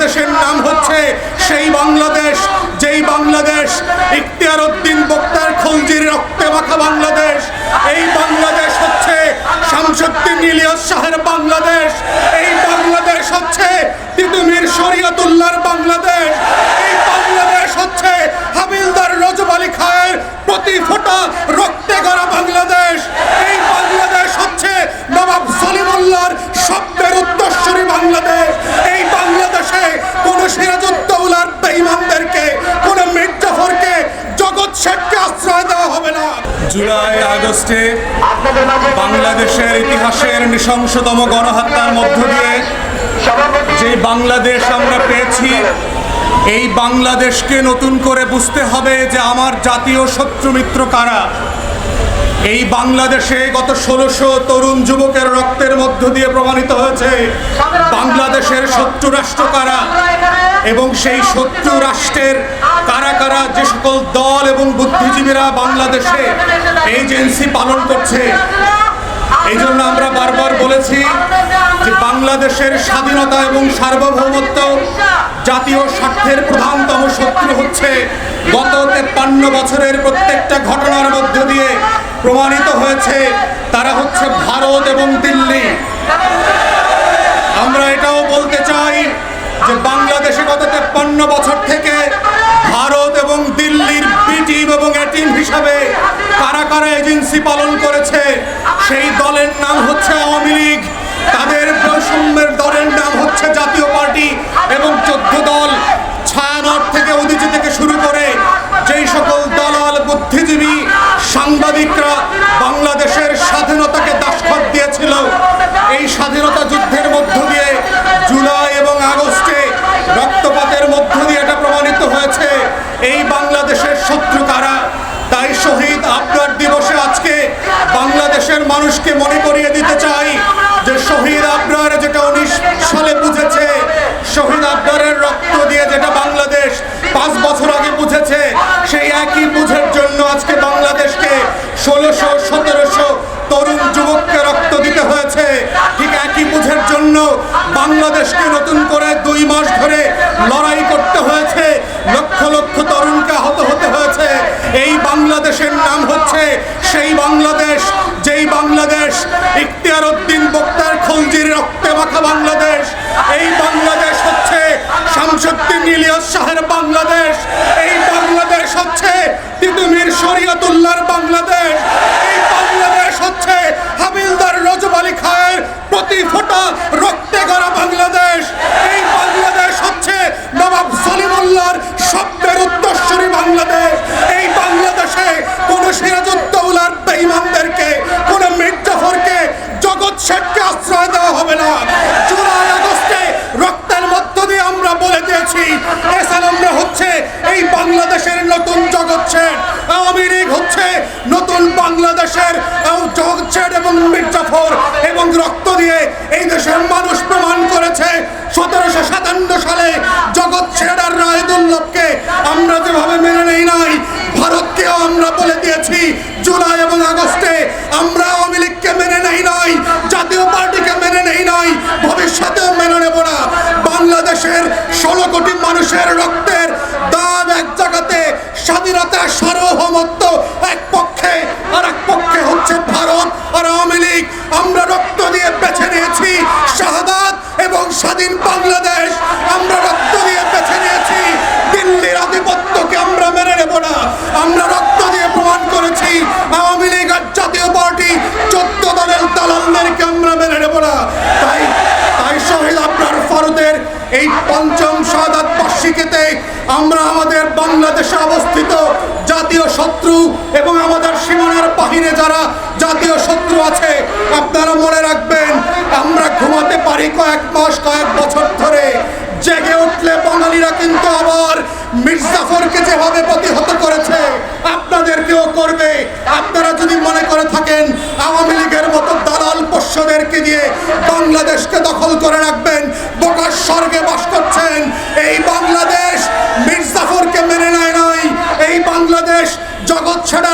বাংলাদেশের নাম হচ্ছে সেই বাংলাদেশ, যেই বাংলাদেশ ইখতিয়ার উদ্দিন বক্তার খলজির রক্তে মাখা বাংলাদেশ। এই বাংলাদেশ হচ্ছে শামসুদ্দিন ইলিয়াস শাহের বাংলাদেশ। জুলাই, আগস্টে বাংলাদেশের ইতিহাসের নৃশংসতম গণহত্যার মধ্য দিয়ে যে বাংলাদেশ আমরা পেয়েছি, এই বাংলাদেশকে নতুন করে বুঝতে হবে যে আমার জাতীয় শত্রু মিত্র কারা। এই বাংলাদেশে গত ষোলোশো তরুণ যুবকের রক্তের মধ্য দিয়ে প্রমাণিত হয়েছে, বাংলাদেশের শত্রু রাষ্ট্র কারা? এবং সেই শত্রু রাষ্ট্রের কারা কারা? যে সকল দল এবং বুদ্ধিজীবীরা বাংলাদেশে এজেন্সি পালন করছে। এই জন্য আমরা বারবার বলেছি যে বাংলাদেশের স্বাধীনতা এবং সার্বভৌমত্ব জাতীয় স্বার্থের প্রধানতম শত্রু হচ্ছে গত তেপ্পান্ন বছরের প্রত্যেকটা ঘটনার মধ্য দিয়ে প্রমাণিত হয়েছে তারা হচ্ছে ভারত এবং দিল্লি। আমরা এটাও বলতে চাই যে বাংলাদেশে গত তেপ্পান্ন বছর থেকে ভারত এবং দিল্লির বি টিম এবং এ টিম হিসাবে কারা কারা এজেন্সি পালন করেছে, সেই দলের নাম হচ্ছে আওয়ামী লীগ। তাদের বৈষম্যের দলের নাম হচ্ছে জাতীয় পার্টি এবং চোদ্দ দল ছায়ানট থেকে উদিচি থেকে শুরু করে যেই সকল দলাল বুদ্ধিজীবী সাংবাদিকরা বাংলাদেশের স্বাধীনতাকে দাসখত দিয়েছিল, এই স্বাধীনতা শাহের বাংলাদেশ। এই বাংলাদেশ হচ্ছে তিতুমির শরীয়তুল্লাহর বাংলাদেশ। আওয়ামী হচ্ছে নতুন বাংলাদেশের জগৎ এবং মির্জাফর এবং রক্ত দিয়ে এই দেশের মানুষ প্রমাণ করেছে সতেরোশো সাতান্ন সালে জগৎ শেখ আর রায়দুল্লভকে আমরা যেভাবে মেনে নেই নাই, ভারতকেও আমরা বলে দিয়েছি জুলাই এবং আগস্টে আমরা আওয়ামী লীগকে মেনে নেই নাই, জাতীয় পার্টিকে মেনে নেই নাই, ভবিষ্যতেও মেনে নেব না। বাংলাদেশের ষোলো কোটি মানুষের রক্তের দাম এক জায়গাতে স্বাধীনতা সার্বভৌমত্ব এক পক্ষে আর এক পক্ষে হচ্ছে ভারত আর আওয়ামী লীগ। আমরা রক্ত দিয়ে বেছে নিয়েছি শাহাদাত এবং স্বাধীন বাংলাদেশ। আমরা রক্ত দিয়ে বেছে নিয়েছি দিল্লির আধিপত্যকে আমরা মেনে নেব না। আমরা রক্ত দিয়ে প্রমাণ করেছি আওয়ামী লীগ আর জাতীয় পার্টি চোদ্দ দলের দালালদেরকে আমরা মেনে নেব না। তাই তাই শহীদ আপনার ফরদের এই পঞ্চম বার্ষিকীতে আমরা আমাদের বাংলাদেশে অবস্থিত জাতীয় শত্রু এবং আমাদের সীমানার বাহিরে যারা জাতীয় শত্রু আছে, আপনারা মনে রাখবেন, আমরা ঘুমাতে পারি কয়েক মাস, কয়েক বছর ধরে। জেগে উঠলে বাঙালিরা কিন্তু আবার মির্জাফরকে যেভাবে প্রতিহত করেছে, আপনাদেরকেও করবে। আপনারা যদি মনে করে থাকেন, আওয়ামী লীগের মতো দালাল পোষ্যদেরকে দিয়ে বাংলাদেশকে দখল করে রাখবেন করছেন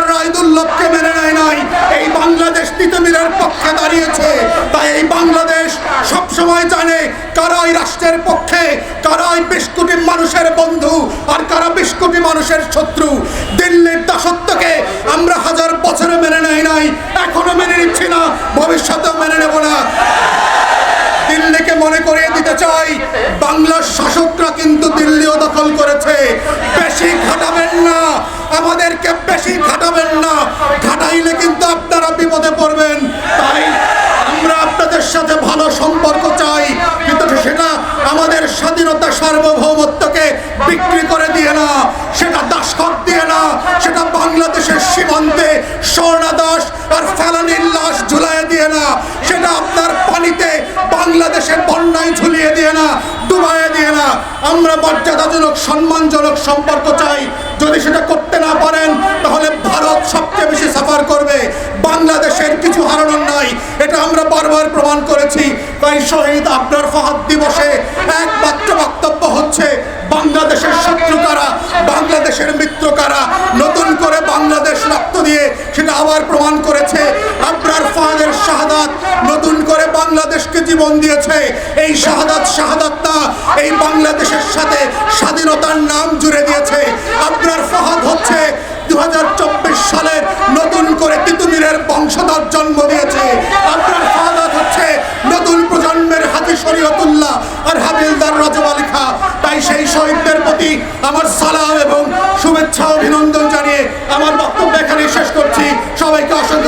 এই মেনে নেয় নাই। এই বাংলাদেশ তিতুমিরের পক্ষে দাঁড়িয়েছে। তাই এই বাংলাদেশ সবসময় জানে কারা এই রাষ্ট্রের পক্ষে কারা এই বিশ কোটি মানুষের বন্ধু আর কারা বিশ কোটি মানুষের শত্রু। দিল্লির দাসত্বকে আমরা হাজার বছরে মেনে নেয় নাই, এখনও মেনে নিচ্ছি না, ভবিষ্যতেও মেনে নেব না। মনে করিয়ে দিতে চাই। বাংলার শাসকরা কিন্তু দিল্লিও দখল করেছে। বেশি ঘাটাবেন না। আমাদেরকে বেশি ঘাটাবেন না। ঘাটাইলে কিন্তু আপনারা বিপদে পড়বেন। তাই আমরা আপনাদের সাথে ভালো সম্পর্ক চাই। কিন্তু সেটা আমাদের স্বাধীনতা সার্বভৌমত্বকে বিক্রি করে দিয়ে না। সেটা দাসখত দিয়ে না। সেটা বাংলাদেশের সীমান্তে স্বর্ণাদাস আর ফেলানির লাশ ঝুলাই দিয়ে না, সেটা আপনার পানিতে বাংলাদেশের বন্যায় ঝুলিয়ে দিয়ে না, ডুবাইয়ে দিয়ে না। আমরা মর্যাদাজনক, সম্মানজনক সম্পর্ক চাই। যদি সেটা করতে না পারেন, তাহলে ভারত সবচেয়ে বেশি সাফার করবে। বাংলাদেশের কিছু হারানোর নাই। এটা আমরা বারবার প্রমাণ করেছি। তাই শহীদ আপনার ফাহাদ দিবসে একমাত্র বক্তব্য হচ্ছে, বাংলাদেশের শত্রু কারা? বাংলাদেশের মিত্র কারা? নতুন করে বাংলাদেশ রক্ত দিয়ে সেটা আবার প্রমাণ করেছে জীবন দিয়েছে। এই শাহাদাত শাহাদাত না এই বাংলাদেশের সাথে স্বাধীনতার নাম জুড়ে দিয়েছে। আপনার ফাহাদ হচ্ছে দু সালের নতুন করে তিতুমিরের বংশধর জন্ম দিয়েছে। আপনার ফাহাদ হচ্ছে নতুন প্রজন্মের হাজি শরীয়তুল্লাহ আর হাবিলদার রজব তাই সেই শহীদদের প্রতি আমার সালাম এবং শুভেচ্ছা, অভিনন্দন জানিয়ে আমার বক্তব্য এখানে শেষ করছি। সবাইকে অসংখ্য